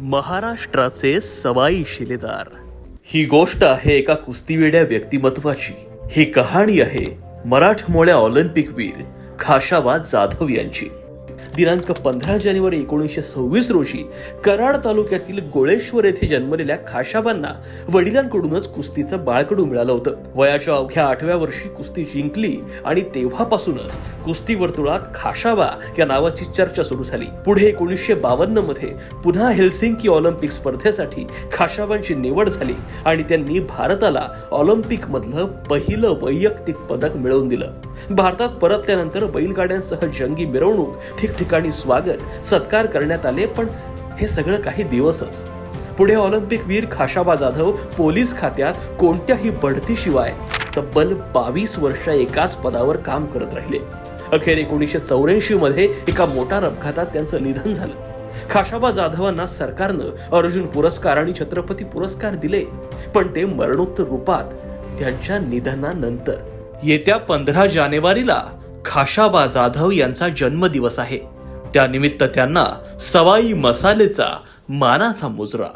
महाराष्ट्राचे सवाई शिलेदार. ही गोष्ट आहे एका कुस्तीवेड्या व्यक्तिमत्वाची. ही कहाणी आहे मराठमोळ्या ऑलिम्पिक वीर खाशाबा जाधव यांची. दिनांक पंधरा जानेवारी एकोणीसशे सव्वीस रोजी कराड तालुक्यातील गोळेश्वर येथे जन्मलेल्या खाशाबांना वडिलांकडूनच कुस्तीचं बाळकडू मिळालं होतं. वयाच्या अवघ्या आठव्या वर्षी कुस्ती जिंकली आणि तेव्हापासूनच कुस्ती वर्तुळात खाशाबा या नावाची चर्चा सुरू झाली. पुढे एकोणीसशे बावन्नमध्ये पुन्हा हेल्सिंकी ऑलिम्पिक स्पर्धेसाठी खाशाबांची निवड झाली आणि त्यांनी भारताला ऑलिम्पिक मधलं पहिलं वैयक्तिक पदक मिळवून दिलं. भारतात परतल्यानंतर बैलगाड्यांसह जंगी मिरवणूक ठिकठिकाणी स्वागत सत्कार करण्यात आले पण हे सगळं काही दिवसच. पुढे ऑलिम्पिक वीर खाशाबा जाधव पोलीस खात्यात कोणत्याही बढतीशिवाय तब्बल बावीस वर्ष एकाच पदावर काम करत राहिले. अखेर एकोणीसशे चौऱ्याऐंशी मध्ये एका मोटार अपघातात त्यांचं निधन झालं. खाशाबा जाधवांना सरकारनं अर्जुन पुरस्कार आणि छत्रपती पुरस्कार दिले पण ते मरणोत्तर रूपात त्यांच्या निधनानंतर. येत्या पंधरा जानेवारीला खाशाबा जाधव यांचा जन्मदिवस आहे. त्यानिमित्त त्यांना सवाई मसालेचा मानाचा मुजरा.